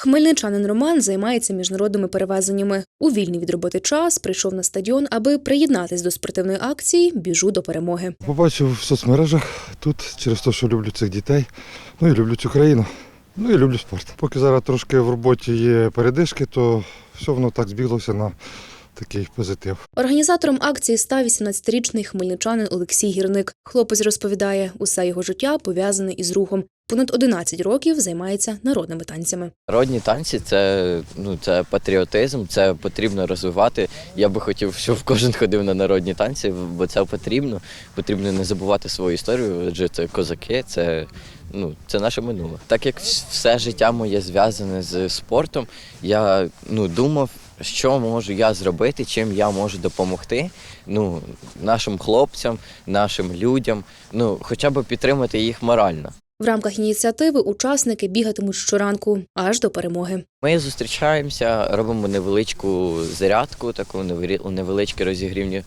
Хмельничанин Роман займається міжнародними перевезеннями. У вільний від роботи час прийшов на стадіон, аби приєднатись до спортивної акції Біжу до перемоги. Побачив в соцмережах тут через те, що люблю цих дітей. Ну і люблю цю країну. Ну і люблю спорт. Поки зараз трошки в роботі є передишки, то все воно так збіглося на такий позитив. Організатором акції став 18-річний хмельничанин Олексій Гірник. Хлопець розповідає, усе його життя пов'язане із рухом. Понад 11 років займається народними танцями. Народні танці це, ну, це патріотизм, це потрібно розвивати. Я би хотів, щоб кожен ходив на народні танці, бо це потрібно. Потрібно не забувати свою історію, адже це козаки, це, ну, це наше минуле. Так як все життя моє зв'язане з спортом, я ну, думав, що можу я зробити, чим я можу допомогти ну, нашим хлопцям, нашим людям, ну, хоча б підтримати їх морально. В рамках ініціативи учасники бігатимуть щоранку аж до перемоги. Ми зустрічаємося, робимо невеличку зарядку, таку невеличкі розігрівні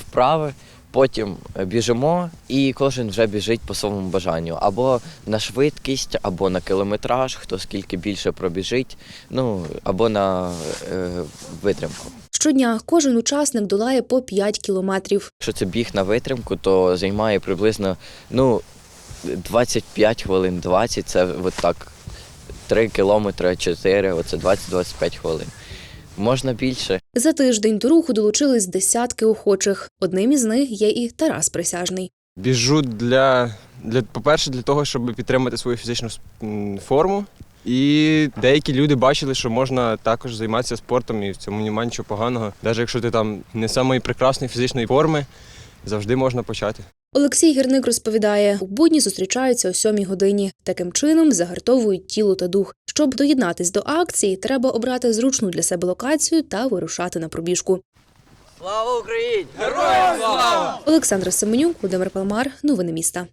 вправи. Потім біжимо, і кожен вже біжить по своєму бажанню. Або на швидкість, або на кілометраж, хто скільки більше пробіжить, ну або на е, витримку. Щодня кожен учасник долає по 5 кілометрів. Якщо це біг на витримку, то займає приблизно ну, 25 хвилин, 20, це от так 3 кілометри, 4, оце 20-25 хвилин. Можна більше. За тиждень до руху долучились десятки охочих. Одним із них є і Тарас Присяжний. Біжу для, для по-перше, для того, щоб підтримати свою фізичну форму. І деякі люди бачили, що можна також займатися спортом, і в цьому немає нічого поганого. Навіть якщо ти там не самої прекрасної фізичної форми, завжди можна почати. Олексій Гірник розповідає, у будні зустрічаються о сьомій годині. Таким чином загартовують тіло та дух. Щоб доєднатись до акції, треба обрати зручну для себе локацію та вирушати на пробіжку. Слава Україні! Героям Олександра Семенюк, Володимир Палмар. Новини міста.